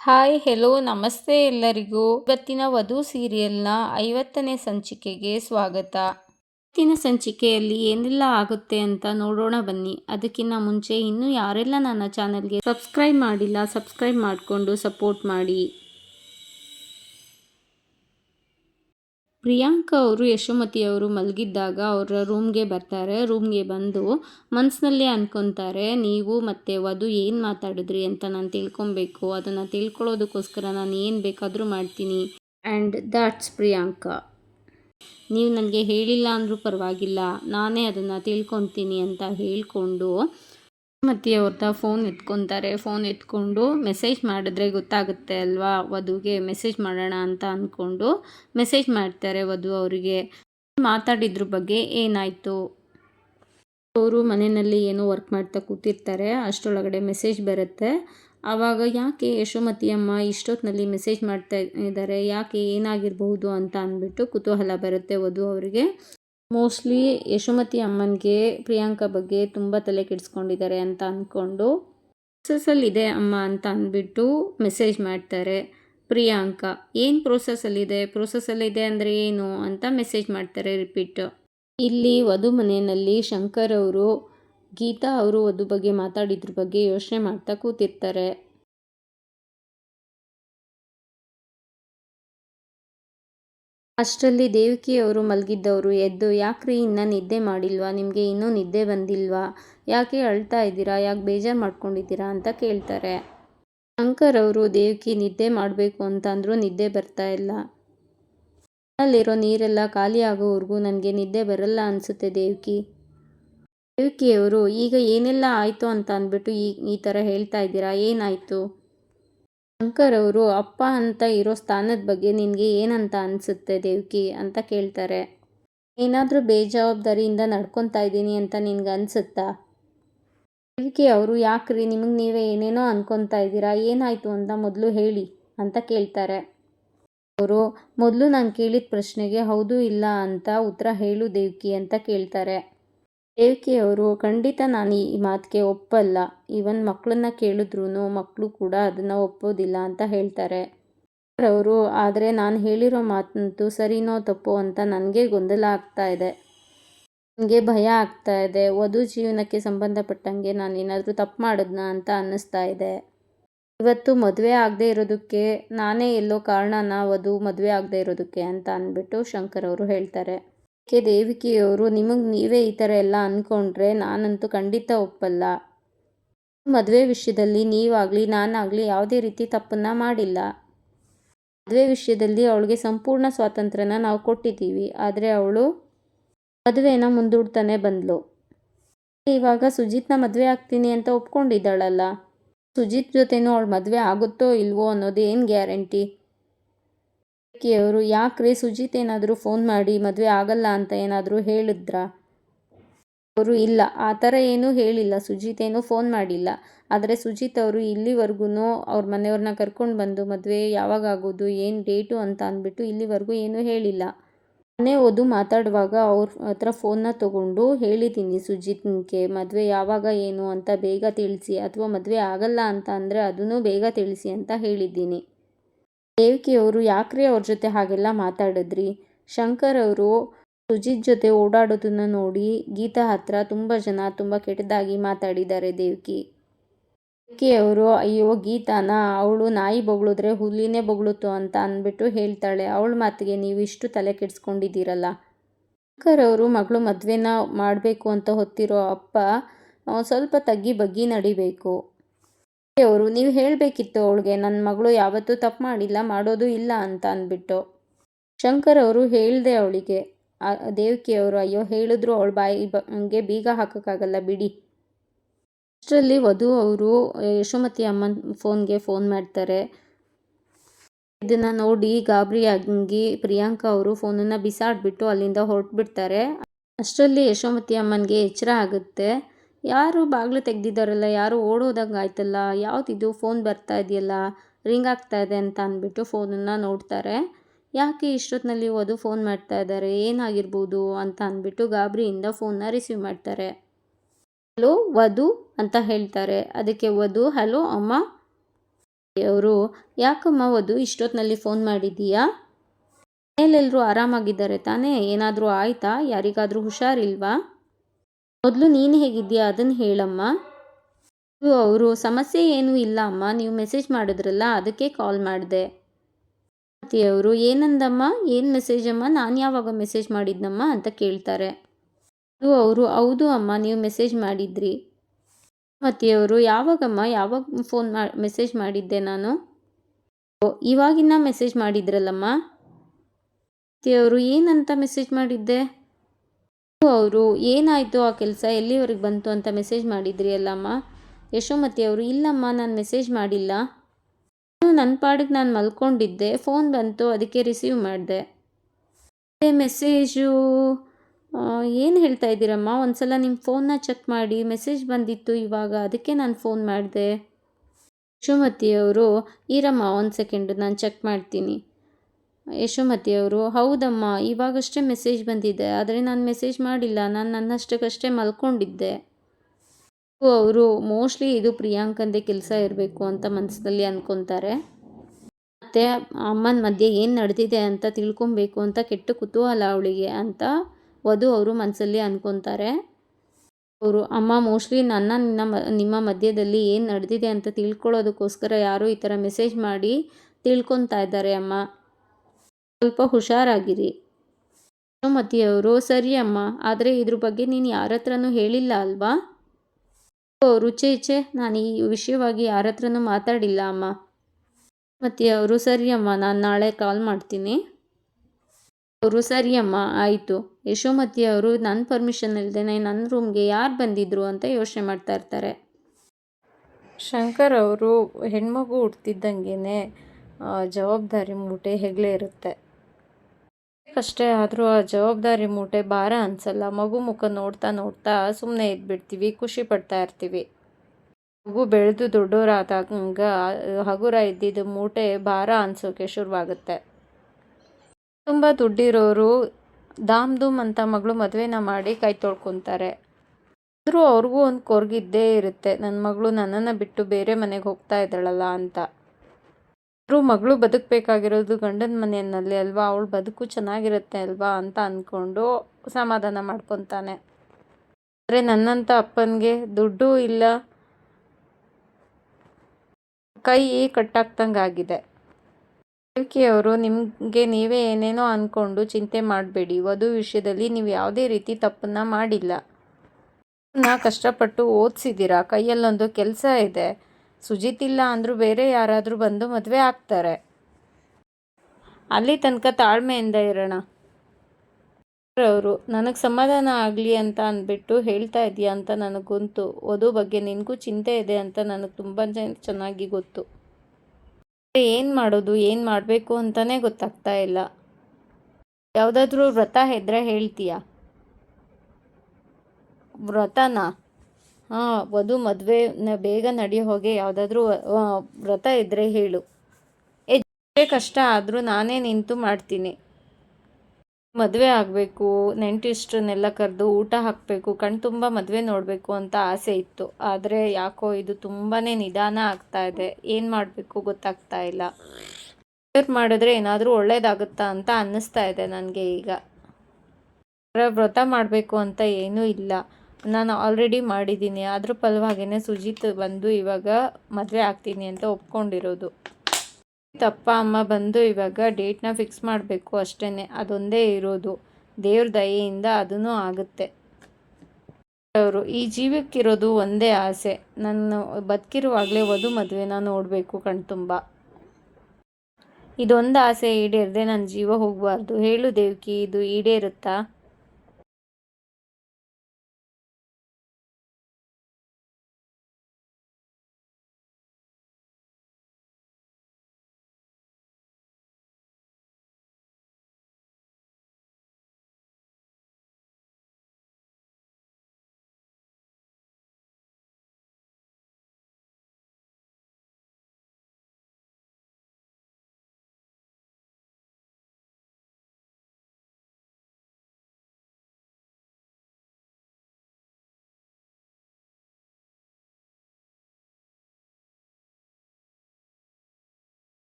Hi, hello, ನಮಸ್ತೆ ಎಲ್ಲರಿಗೂ. ಇವತ್ತಿನ ವಧು ಸೀರಿಯಲ್ನ ಐವತ್ತನೇ ಸಂಚಿಕೆಗೆ ಸ್ವಾಗತ. ಇವತ್ತಿನ ಸಂಚಿಕೆಯಲ್ಲಿ ಏನೆಲ್ಲ ಆಗುತ್ತೆ ಅಂತ ನೋಡೋಣ ಬನ್ನಿ. ಅದಕ್ಕಿಂತ ಮುಂಚೆ ಇನ್ನೂ ಯಾರೆಲ್ಲ ನನ್ನ ಚಾನಲ್ಗೆ ಸಬ್ಸ್ಕ್ರೈಬ್ ಮಾಡಿಲ್ಲ, ಸಬ್ಸ್ಕ್ರೈಬ್ ಮಾಡಿಕೊಂಡು ಸಪೋರ್ಟ್ ಮಾಡಿ. ಪ್ರಿಯಾಂಕಾ ಅವರು, ಯಶೋಮತಿ ಅವರು ಮಲಗಿದ್ದಾಗ ಅವರ ರೂಮ್ಗೆ ಬರ್ತಾರೆ. ರೂಮ್ಗೆ ಬಂದು ಮನಸ್ಸಿನಲ್ಲೇ ಅನ್ಕೊತಾರೆ, ನೀವು ಮತ್ತು ವಧು ಏನು ಮಾತಾಡಿದ್ರಿ ಅಂತ ನಾನು ತಿಳ್ಕೊಬೇಕು. ಅದನ್ನು ತಿಳ್ಕೊಳ್ಳೋದಕ್ಕೋಸ್ಕರ ನಾನು ಏನು ಬೇಕಾದರೂ ಮಾಡ್ತೀನಿ. And that's Priyanka. ನೀವು ನನಗೆ ಹೇಳಿಲ್ಲ ಅಂದರೂ ಪರವಾಗಿಲ್ಲ. ನಾನೇ ಅದನ್ನು ತಿಳ್ಕೊತೀನಿ ಅಂತ ಹೇಳಿಕೊಂಡು ಮತ್ತೆ ಅವ್ರದ್ದ ಫೋನ್ ಎತ್ಕೊತಾರೆ. ಫೋನ್ ಎತ್ಕೊಂಡು ಮೆಸೇಜ್ ಮಾಡಿದ್ರೆ ಗೊತ್ತಾಗುತ್ತೆ ಅಲ್ವಾ? ವಧುಗೆ ಮೆಸೇಜ್ ಮಾಡೋಣ ಅಂತ ಅಂದ್ಕೊಂಡು ಮೆಸೇಜ್ ಮಾಡ್ತಾರೆ ವಧು ಅವರಿಗೆ. ಮಾತಾಡಿದ್ರ ಬಗ್ಗೆ ಏನಾಯಿತು? ಅವರು ಮನೆಯಲ್ಲಿ ಏನೋ ವರ್ಕ್ ಮಾಡ್ತಾ ಕೂತಿರ್ತಾರೆ. ಅಷ್ಟರೊಳಗಡೆ ಮೆಸೇಜ್ ಬರುತ್ತೆ. ಆವಾಗ ಯಾಕೆ ಯಶೋಮತಿ ಅಮ್ಮ ಇಷ್ಟೊತ್ತಿನಲ್ಲಿ ಮೆಸೇಜ್ ಮಾಡ್ತಾ ಇದ್ದಾರೆ? ಯಾಕೆ ಏನಾಗಿರಬಹುದು ಅಂತ ಅಂದ್ಬಿಟ್ಟು ಕುತೂಹಲ ಬರುತ್ತೆ ವಧು ಅವರಿಗೆ. ಮೋಸ್ಟ್ಲಿ ಯಶೋಮತಿ ಅಮ್ಮನಿಗೆ ಪ್ರಿಯಾಂಕಾ ಬಗ್ಗೆ ತುಂಬ ತಲೆ ಕೆಡಿಸ್ಕೊಂಡಿದ್ದಾರೆ ಅಂತ ಅಂದ್ಕೊಂಡು ಪ್ರೊಸೆಸಲ್ಲಿದೆ ಅಮ್ಮ ಅಂತ ಅಂದ್ಬಿಟ್ಟು ಮೆಸೇಜ್ ಮಾಡ್ತಾರೆ ಪ್ರಿಯಾಂಕಾ. ಏನು ಪ್ರೋಸೆಸಲ್ಲಿದೆ ಪ್ರೋಸೆಸಲ್ಲಿದೆ ಅಂದರೆ ಏನು ಅಂತ ಮೆಸೇಜ್ ಮಾಡ್ತಾರೆ ರಿಪೀಟ್ ಇಲ್ಲಿ ವಧು ಮನೆಯಲ್ಲಿ ಶಂಕರ್ ಅವರು ಗೀತಾ ಅವರು ವಧು ಬಗ್ಗೆ ಮಾತಾಡಿದ್ರ ಬಗ್ಗೆ ಯೋಚನೆ ಮಾಡ್ತಾ ಕೂತಿರ್ತಾರೆ. ಅಷ್ಟರಲ್ಲಿ ದೇವಕಿಯವರು ಮಲಗಿದ್ದವರು, ಎದ್ದು, ಯಾಕ್ರಿ ಇನ್ನೂ ನಿದ್ದೆ ಮಾಡಿಲ್ವಾ? ನಿಮಗೆ ಇನ್ನೂ ನಿದ್ದೆ ಬಂದಿಲ್ವಾ? ಯಾಕೆ ಅಳ್ತಾ ಇದ್ದೀರಾ? ಯಾಕೆ ಬೇಜಾರು ಮಾಡ್ಕೊಂಡಿದ್ದೀರಾ? ಅಂತ ಕೇಳ್ತಾರೆ. ಶಂಕರ್ ಅವರು, ದೇವಕಿ, ನಿದ್ದೆ ಮಾಡಬೇಕು ಅಂತಂದರೂ ನಿದ್ದೆ ಬರ್ತಾ ಇಲ್ಲ. ಅಲ್ಲಿರೋ ನೀರೆಲ್ಲ ಖಾಲಿ ಆಗೋವರೆಗೂ ನನಗೆ ನಿದ್ದೆ ಬರಲ್ಲ ಅನಿಸುತ್ತೆ ದೇವಕಿ. ದೇವಕಿಯವರು, ಈಗ ಏನೆಲ್ಲ ಆಯಿತು ಅಂತ ಅಂದ್ಬಿಟ್ಟು ಈ ಈ ಥರ ಹೇಳ್ತಾ ಇದ್ದೀರಾ? ಏನಾಯಿತು? ಶಂಕರ್ ಅವರು, ಅಪ್ಪ ಅಂತ ಇರೋ ಸ್ಥಾನದ ಬಗ್ಗೆ ನಿನಗೆ ಏನಂತ ಅನಿಸುತ್ತೆ ದೇವ್ಕಿ? ಅಂತ ಕೇಳ್ತಾರೆ. ಏನಾದರೂ ಬೇಜವಾಬ್ದಾರಿಯಿಂದ ನಡ್ಕೊತಾ ಇದ್ದೀನಿ ಅಂತ ನಿನ್ಗೆ ಅನಿಸುತ್ತಾ? ದೇವ್ಕಿ, ಅವರು ಯಾಕ್ರಿ? ನಿಮಗೆ ನೀವೇ ಏನೇನೋ ಅನ್ಕೊತಾ ಇದ್ದೀರಾ? ಏನಾಯಿತು ಅಂತ ಮೊದಲು ಹೇಳಿ ಅಂತ ಕೇಳ್ತಾರೆ. ಅವರು, ಮೊದಲು ನಾನು ಕೇಳಿದ ಪ್ರಶ್ನೆಗೆ ಹೌದು ಇಲ್ಲ ಅಂತ ಉತ್ತರ ಹೇಳು ದೇವ್ಕಿ ಅಂತ ಕೇಳ್ತಾರೆ. ದೇವಕಿಯವರು ಖಂಡಿತ ನಾನು ಈ ಮಾತಿಗೆ ಒಪ್ಪಲ್ಲ. ಈವನ್ ಮಕ್ಕಳನ್ನ ಕೇಳಿದ್ರು ಮಕ್ಕಳು ಕೂಡ ಅದನ್ನು ಒಪ್ಪೋದಿಲ್ಲ ಅಂತ ಹೇಳ್ತಾರೆ. ಅವರು, ಆದರೆ ನಾನು ಹೇಳಿರೋ ಮಾತಂತೂ ಸರಿನೋ ತಪ್ಪೋ ಅಂತ ನನಗೆ ಗೊಂದಲ ಆಗ್ತಾ ಇದೆ. ನನಗೆ ಭಯ ಆಗ್ತಾ ಇದೆ. ವಧು ಜೀವನಕ್ಕೆ ಸಂಬಂಧಪಟ್ಟಂಗೆ ನಾನು ಏನಾದರೂ ತಪ್ಪು ಮಾಡಿದ್ನ ಅಂತ ಅನ್ನಿಸ್ತಾ ಇದೆ. ಇವತ್ತು ಮದುವೆ ಆಗದೆ ಇರೋದಕ್ಕೆ ನಾನೇ ಎಲ್ಲೋ ಕಾರಣನ ವಧು ಮದುವೆ ಆಗದೆ ಇರೋದಕ್ಕೆ ಅಂತ ಅಂದ್ಬಿಟ್ಟು ಶಂಕರ್ ಅವರು ಹೇಳ್ತಾರೆ. ಕೆ ದೇವಿಕೆಯವರು ನಿಮಗೆ ನೀವೇ ಈ ಥರ ಎಲ್ಲ ಅಂದ್ಕೊಂಡ್ರೆ ನಾನಂತೂ ಖಂಡಿತ ಒಪ್ಪಲ್ಲ. ಮದುವೆ ವಿಷಯದಲ್ಲಿ ನೀವಾಗಲಿ ನಾನಾಗಲಿ ಯಾವುದೇ ರೀತಿ ತಪ್ಪನ್ನು ಮಾಡಿಲ್ಲ. ಮದುವೆ ವಿಷಯದಲ್ಲಿ ಅವಳಿಗೆ ಸಂಪೂರ್ಣ ಸ್ವಾತಂತ್ರ್ಯನ ನಾವು ಕೊಟ್ಟಿದ್ದೀವಿ. ಆದರೆ ಅವಳು ಮದುವೆನ ಮುಂದೂಡ್ತಾನೆ ಬಂದಳು ಇವಾಗ ಸುಜಿತ್ನ ಮದುವೆ ಆಗ್ತೀನಿ ಅಂತ ಒಪ್ಕೊಂಡಿದ್ದಾಳಲ್ಲ? ಸುಜಿತ್ ಜೊತೆನೂ ಅವಳು ಮದುವೆ ಆಗುತ್ತೋ ಇಲ್ವೋ ಅನ್ನೋದು ಏನು ಗ್ಯಾರಂಟಿ? ಅವರು ಯಾಕ್ರಿ ಸುಜಿತ್ ಏನಾದರೂ ಫೋನ್ ಮಾಡಿ ಮದುವೆ ಆಗಲ್ಲ ಅಂತ ಏನಾದರೂ ಹೇಳಿದ್ರಾ? ಅವರು, ಇಲ್ಲ, ಆ ಥರ ಏನೂ ಹೇಳಿಲ್ಲ. ಸುಜಿತ್ ಏನೂ ಫೋನ್ ಮಾಡಿಲ್ಲ. ಆದರೆ ಸುಜಿತ್ ಅವರು ಇಲ್ಲಿವರೆಗೂ ಅವ್ರ ಮನೆಯವ್ರನ್ನ ಕರ್ಕೊಂಡು ಬಂದು ಮದುವೆ ಯಾವಾಗ ಆಗೋದು ಏನು ಡೇಟು ಅಂತ ಅಂದ್ಬಿಟ್ಟು ಇಲ್ಲಿವರೆಗೂ ಏನೂ ಹೇಳಿಲ್ಲ. ಮನೆ ಓದು ಮಾತಾಡುವಾಗ ಅವ್ರ ಹತ್ರ ಫೋನ್ನ ತೊಗೊಂಡು ಹೇಳಿದ್ದೀನಿ ಸುಜಿತ್ಗೆ ಮದುವೆ ಯಾವಾಗ ಏನು ಅಂತ ಬೇಗ ತಿಳಿಸಿ, ಅಥವಾ ಮದುವೆ ಆಗಲ್ಲ ಅಂತ ಅಂದರೆ ಅದನ್ನು ಬೇಗ ತಿಳಿಸಿ ಅಂತ ಹೇಳಿದ್ದೀನಿ. ದೇವಕಿಯವರು ಯಾಕ್ರಿ ಅವ್ರ ಜೊತೆ ಹಾಗೆಲ್ಲ ಮಾತಾಡಿದ್ರಿ? ಶಂಕರ್ ಅವರು ಸುಜಿತ್ ಜೊತೆ ಓಡಾಡೋದನ್ನು ನೋಡಿ ಗೀತಾ ಹತ್ರ ತುಂಬ ಜನ ತುಂಬ ಕೆಟ್ಟದಾಗಿ ಮಾತಾಡಿದ್ದಾರೆ ದೇವಕಿ. ದೇವಕಿಯವರು ಅಯ್ಯೋ, ಗೀತಾನ, ಅವಳು ನಾಯಿ ಬೊಗಳಿದ್ರೆ ಹುಲ್ಲಿನೇ ಬೊಗಳುತ್ತು ಅಂತ ಅಂದ್ಬಿಟ್ಟು ಹೇಳ್ತಾಳೆ. ಅವಳ ಮಾತಿಗೆ ನೀವು ಇಷ್ಟು ತಲೆ ಕೆಡಿಸ್ಕೊಂಡಿದ್ದೀರಲ್ಲ? ಶಂಕರ್ ಅವರು, ಮಗಳು ಮದುವೆನ ಮಾಡಬೇಕು ಅಂತ ಹೊತ್ತಿರೋ ಅಪ್ಪ ಸ್ವಲ್ಪ ತಗ್ಗಿ ಬಗ್ಗಿ ನಡಿಬೇಕು. ಅವರು ನೀವು ಹೇಳಬೇಕಿತ್ತು ಅವಳಿಗೆ ನನ್ನ ಮಗಳು ಯಾವತ್ತೂ ತಪ್ಪು ಮಾಡಿಲ್ಲ, ಮಾಡೋದು ಇಲ್ಲ ಅಂತ ಅಂದ್ಬಿಟ್ಟು. ಶಂಕರ್ ಅವರು ಹೇಳಿದೆ ಅವಳಿಗೆ ದೇವಕಿ ಅವರು ಅಯ್ಯೋ, ಹೇಳಿದ್ರು ಅವಳ ಬಾಯಿ ಹಂಗೆ ಬೀಗ ಹಾಕೋಕ್ಕಾಗಲ್ಲ, ಬಿಡಿ. ಅಷ್ಟರಲ್ಲಿ ವಧು ಅವರು ಯಶೋಮತಿ ಅಮ್ಮನ ಫೋನ್ಗೆ ಫೋನ್ ಮಾಡ್ತಾರೆ. ಇದನ್ನು ನೋಡಿ ಗಾಬರಿ ಅಂಗಿ ಪ್ರಿಯಾಂಕಾ ಅವರು ಫೋನನ್ನು ಬಿಸಾಡ್ಬಿಟ್ಟು ಅಲ್ಲಿಂದ ಹೊರಟ್ಬಿಡ್ತಾರೆ. ಅಷ್ಟರಲ್ಲಿ ಯಶೋಮತಿ ಅಮ್ಮನಿಗೆ ಎಚ್ಚರ ಆಗುತ್ತೆ. ಯಾರು ಬಾಗಿಲು ತೆಗೆದಿದ್ದಾರಲ್ಲ ಯಾರು ಓಡೋದಂಗೆ ಆಯ್ತಲ್ಲ, ಯಾವುದಿದು ಫೋನ್ ಬರ್ತಾ ಇದೆಯಲ್ಲ ರಿಂಗ್ ಆಗ್ತಾ ಇದೆ ಅಂತ ಅಂದ್ಬಿಟ್ಟು ಫೋನನ್ನು ನೋಡ್ತಾರೆ. ಯಾಕೆ ಇಷ್ಟೊತ್ತಿನಲ್ಲಿ ವಧು ಫೋನ್ ಮಾಡ್ತಾ ಇದ್ದಾರೆ, ಏನಾಗಿರ್ಬೋದು ಅಂತ ಅಂದ್ಬಿಟ್ಟು ಗಾಬರಿಯಿಂದ ಫೋನ್ನ ರಿಸೀವ್ ಮಾಡ್ತಾರೆ. ಹಲೋ ವಧು ಅಂತ ಹೇಳ್ತಾರೆ. ಅದಕ್ಕೆ ವಧು ಹಲೋ ಅಮ್ಮ. ಅವರು, ಯಾಕಮ್ಮ ವಧು ಇಷ್ಟೊತ್ತಿನಲ್ಲಿ ಫೋನ್ ಮಾಡಿದ್ದೀಯಾ? ಮನೇಲೆಲ್ಲರೂ ಆರಾಮಾಗಿದ್ದಾರೆ ತಾನೇ? ಏನಾದರೂ ಆಯಿತಾ? ಯಾರಿಗಾದರೂ ಹುಷಾರಿಲ್ವಾ? ಮೊದಲು ನೀನು ಹೇಗಿದ್ದೀಯಾ? ಅದನ್ನು ಹೇಳಮ್ಮ. ಅವರು, ಸಮಸ್ಯೆ ಏನೂ ಇಲ್ಲ ಅಮ್ಮ. ನೀವು ಮೆಸೇಜ್ ಮಾಡಿದ್ರಲ್ಲ, ಅದಕ್ಕೆ ಕಾಲ್ ಮಾಡಿದೆ. ಅವರು, ಏನಂದಮ್ಮ? ಏನು ಮೆಸೇಜ್ ಅಮ್ಮ? ನಾನು ಯಾವಾಗ ಮೆಸೇಜ್ ಮಾಡಿದ್ನಮ್ಮ ಅಂತ ಕೇಳ್ತಾರೆ. ಅವರು, ಹೌದು ಅಮ್ಮ, ನೀವು ಮೆಸೇಜ್ ಮಾಡಿದ್ರಿ. ಅವರು, ಯಾವಾಗಮ್ಮ? ಯಾವಾಗ ಫೋನ್ ಮಾ ಮೆಸೇಜ್ ಮಾಡಿದ್ದೆ ನಾನು? ಇವಾಗಿನ್ನ ಮೆಸೇಜ್ ಮಾಡಿದ್ರಲ್ಲಮ್ಮ? ಅವರು, ಏನಂತ ಮೆಸೇಜ್ ಮಾಡಿದ್ದೆ? ಅವರು, ಏನಾಯಿತು ಆ ಕೆಲಸ? ಎಲ್ಲಿವರೆಗೆ ಬಂತು ಅಂತ ಮೆಸೇಜ್ ಮಾಡಿದ್ರಿ ಅಲ್ಲಮ್ಮ? ಯಶೋಮತಿ ಅವರು, ಇಲ್ಲಮ್ಮ, ನಾನು ಮೆಸೇಜ್ ಮಾಡಿಲ್ಲ. ನನ್ನ ಪಾಡಿಗೆ ನಾನು ಮಲ್ಕೊಂಡಿದ್ದೆ. ಫೋನ್ ಬಂತು, ಅದಕ್ಕೆ ರಿಸೀವ್ ಮಾಡಿದೆ. ಮೆಸೇಜು ಏನು ಹೇಳ್ತಾ ಇದ್ದೀರಮ್ಮ? ಒಂದ್ಸಲ ನಿಮ್ಮ ಫೋನ್ನ ಚೆಕ್ ಮಾಡಿ. ಮೆಸೇಜ್ ಬಂದಿತ್ತು ಇವಾಗ, ಅದಕ್ಕೆ ನಾನು ಫೋನ್ ಮಾಡಿದೆ. ಯಶೋಮತಿ ಅವರು, ಇರಮ್ಮ, ಒಂದು ಸೆಕೆಂಡು ನಾನು ಚೆಕ್ ಮಾಡ್ತೀನಿ. ಯಶೋಮತಿ ಅವರು ಹೌದಮ್ಮ, ಇವಾಗಷ್ಟೇ ಮೆಸೇಜ್ ಬಂದಿದೆ, ಆದರೆ ನಾನು ಮೆಸೇಜ್ ಮಾಡಿಲ್ಲ, ನಾನು ನನ್ನಷ್ಟಕ್ಕಷ್ಟೇ ಮಲ್ಕೊಂಡಿದ್ದೆ. ಅವರು ಮೋಸ್ಟ್ಲಿ ಇದು ಪ್ರಿಯಾಂಕಂದೇ ಕೆಲಸ ಇರಬೇಕು ಅಂತ ಮನಸ್ಸಿನಲ್ಲಿ ಅಂದ್ಕೊತಾರೆ ಮತ್ತು ಅಮ್ಮನ ಮಧ್ಯೆ ಏನು ನಡೆದಿದೆ ಅಂತ ತಿಳ್ಕೊಬೇಕು ಅಂತ ಕೆಟ್ಟ ಕುತೂಹಲ ಅವಳಿಗೆ ಅಂತ ವಧು ಅವರು ಮನಸ್ಸಲ್ಲಿ ಅಂದ್ಕೊತಾರೆ ಅವರು, ಅಮ್ಮ ಮೋಸ್ಟ್ಲಿ ನನ್ನ, ನಿನ್ನ ನಿಮ್ಮ ಮಧ್ಯದಲ್ಲಿ ಏನು ನಡೆದಿದೆ ಅಂತ ತಿಳ್ಕೊಳ್ಳೋದಕ್ಕೋಸ್ಕರ ಯಾರೋ ಈ ಥರ ಮೆಸೇಜ್ ಮಾಡಿ ತಿಳ್ಕೊತಾ ಇದ್ದಾರೆ, ಅಮ್ಮ. ಸ್ವಲ್ಪ ಹುಷಾರಾಗಿರಿ. ಯಶೋಮತಿಯವರು ಸರಿ ಅಮ್ಮ, ಆದರೆ ಇದ್ರ ಬಗ್ಗೆ ನೀನು ಯಾರ ಹತ್ರನೂ ಹೇಳಿಲ್ಲ ಅಲ್ವಾ? ಅವರು ಚೇ ನಾನು ಈ ವಿಷಯವಾಗಿ ಯಾರ ಹತ್ರನೂ ಮಾತಾಡಿಲ್ಲ ಅಮ್ಮ. ಯಶೋಮತಿಯವರು ಸರಿ ಅಮ್ಮ, ನಾನು ನಾಳೆ ಕಾಲ್ ಮಾಡ್ತೀನಿ. ಅವರು, ಸರಿ ಅಮ್ಮ, ಆಯಿತು. ಯಶೋಮತಿ ಅವರು ನನ್ನ ಪರ್ಮಿಷನ್ ಇಲ್ಲದೆ ನನ್ನ ರೂಮ್ಗೆ ಯಾರು ಬಂದಿದ್ರು ಅಂತ ಯೋಚನೆ ಮಾಡ್ತಾ ಇರ್ತಾರೆ. ಶಂಕರ್ ಅವರು, ಹೆಣ್ಮಗು ಹುಡ್ತಿದ್ದಂಗೆ ಜವಾಬ್ದಾರಿ ಮೂಟೆ ಹೆಗ್ಲೇ ಇರುತ್ತೆ. ಅಷ್ಟೇ ಆದರೂ ಆ ಜವಾಬ್ದಾರಿ ಮೂಟೆ ಭಾರ ಅನ್ಸಲ್ಲ. ಮಗು ಮುಖ ನೋಡ್ತಾ ನೋಡ್ತಾ ಸುಮ್ಮನೆ ಇದ್ಬಿಡ್ತೀವಿ, ಖುಷಿ ಪಡ್ತಾ ಇರ್ತೀವಿ. ಮಗು ಬೆಳೆದು ದೊಡ್ಡವರಾದಾಗ ಹಗುರ ಇದ್ದಿದ್ದು ಮೂಟೆ ಭಾರ ಅನ್ಸೋಕೆ ಶುರುವಾಗುತ್ತೆ. ತುಂಬ ದುಡ್ಡಿರೋರು ದಾಮ್ ಧೂಮ್ ಅಂತ ಮಗಳು ಮದುವೆನ ಮಾಡಿ ಕೈ ತೊಳ್ಕೊತಾರೆ. ಆದರೂ ಅವ್ರಿಗೂ ಒಂದು ಕೊರಗಿದ್ದೇ ಇರುತ್ತೆ. ನನ್ನ ಮಗಳು ನನ್ನನ್ನು ಬಿಟ್ಟು ಬೇರೆ ಮನೆಗೆ ಹೋಗ್ತಾ ಇದ್ದಾಳಲ್ಲ ಅಂತ. ಆದರೂ ಮಗಳು ಬದುಕಬೇಕಾಗಿರೋದು ಗಂಡನ ಮನೆಯಲ್ಲಿ ಅಲ್ವಾ? ಅವಳು ಬದುಕು ಚೆನ್ನಾಗಿರುತ್ತೆ ಅಲ್ವಾ ಅಂತ ಅಂದ್ಕೊಂಡು ಸಮಾಧಾನ ಮಾಡ್ಕೊತಾನೆ. ಆದರೆ ನನ್ನಂಥ ಅಪ್ಪನಿಗೆ ದುಡ್ಡು ಇಲ್ಲ. ಕೈ ಕಟ್ಟಾಗ್ದಂಗಾಗಿದೆ ಅವರು ನಿಮಗೆ ನೀವೇ ಏನೇನೋ ಅಂದ್ಕೊಂಡು ಚಿಂತೆ ಮಾಡಬೇಡಿ. ವಧು ವಿಷಯದಲ್ಲಿ ನೀವು ಯಾವುದೇ ರೀತಿ ತಪ್ಪನ್ನು ಮಾಡಿಲ್ಲ. ನಾ ಕಷ್ಟಪಟ್ಟು ಓದಿಸಿದ್ದೀರಾ? ಕೈಯಲ್ಲೊಂದು ಕೆಲಸ ಇದೆ. ಸುಜಿತ್ ಇಲ್ಲ ಅಂದರೂ ಬೇರೆ ಯಾರಾದರೂ ಬಂದು ಮದುವೆ ಆಗ್ತಾರೆ. ಅಲ್ಲಿ ತನಕ ತಾಳ್ಮೆಯಿಂದ ಇರೋಣ. ಅವರು, ನನಗೆ ಸಮಾಧಾನ ಆಗಲಿ ಅಂತ ಅಂದ್ಬಿಟ್ಟು ಹೇಳ್ತಾ ಇದೆಯಾ ಅಂತ ನನಗೆ ಗೊತ್ತು. ವಧು ಬಗ್ಗೆ ನಿನಗೂ ಚಿಂತೆ ಇದೆ ಅಂತ ನನಗೆ ತುಂಬ ಚೆನ್ನಾಗಿ ಗೊತ್ತು. ಏನು ಮಾಡೋದು, ಏನು ಮಾಡಬೇಕು ಅಂತಲೇ ಗೊತ್ತಾಗ್ತಾ ಇಲ್ಲ. ಯಾವುದಾದ್ರೂ ವ್ರತ ಹೆದ್ರೆ ಹೇಳ್ತೀಯಾ? ವ್ರತನಾ? ವಧು ಮದುವೆ ಬೇಗ ನಡೆಯೋ ಹೋಗಿ ಯಾವುದಾದ್ರೂ ವ್ರತ ಇದ್ದರೆ ಹೇಳು. ಎಷ್ಟೇ ಕಷ್ಟ ಆದರೂ ನಾನೇ ನಿಂತು ಮಾಡ್ತೀನಿ. ಮದುವೆ ಆಗಬೇಕು ನೆಂಟಿಸ್ಟ್ರನ್ನೆಲ್ಲ ಕರೆದು ಊಟ ಹಾಕಬೇಕು ಕಣ್ತುಂಬ ಮದುವೆ ನೋಡಬೇಕು ಅಂತ ಆಸೆ ಇತ್ತು. ಆದರೆ ಯಾಕೋ ಇದು ತುಂಬಾ ನಿಧಾನ ಆಗ್ತಾ ಇದೆ. ಏನು ಮಾಡಬೇಕು ಗೊತ್ತಾಗ್ತಾ ಇಲ್ಲ. ಮಾಡಿದ್ರೆ ಏನಾದರೂ ಒಳ್ಳೇದಾಗುತ್ತಾ ಅಂತ ಅನ್ನಿಸ್ತಾ ಇದೆ ನನಗೆ ಈಗ. ವ್ರತ ಮಾಡಬೇಕು ಅಂತ ಏನೂ ಇಲ್ಲ. ನಾನು ಆಲ್ರೆಡಿ ಮಾಡಿದ್ದೀನಿ. ಅದ್ರ ಫಲವಾಗೇ ಸುಜಿತ್ ಬಂದು ಇವಾಗ ಮದುವೆ ಆಗ್ತೀನಿ ಅಂತ ಒಪ್ಕೊಂಡಿರೋದು. ಅಪ್ಪ ಅಮ್ಮ ಬಂದು ಇವಾಗ ಡೇಟ್ನ ಫಿಕ್ಸ್ ಮಾಡಬೇಕು ಅಷ್ಟೇ ಅದೊಂದೇ ಇರೋದು. ದೇವ್ರ ದಯೆಯಿಂದ ಅದೂ ಆಗುತ್ತೆ. ಅವರು ಈ ಜೀವಕ್ಕಿರೋದು ಒಂದೇ ಆಸೆ. ನಾನು ಬದುಕಿರುವಾಗಲೇ ವಧು ಮದುವೆನ ನೋಡಬೇಕು ಕಣ್ತುಂಬ. ಇದೊಂದು ಆಸೆ ಈಡೇರದೆ ನನ್ನ ಜೀವ ಹೋಗಬಾರ್ದು. ಹೇಳು ದೇವ್ಕಿ, ಇದು ಈಡೇರುತ್ತಾ?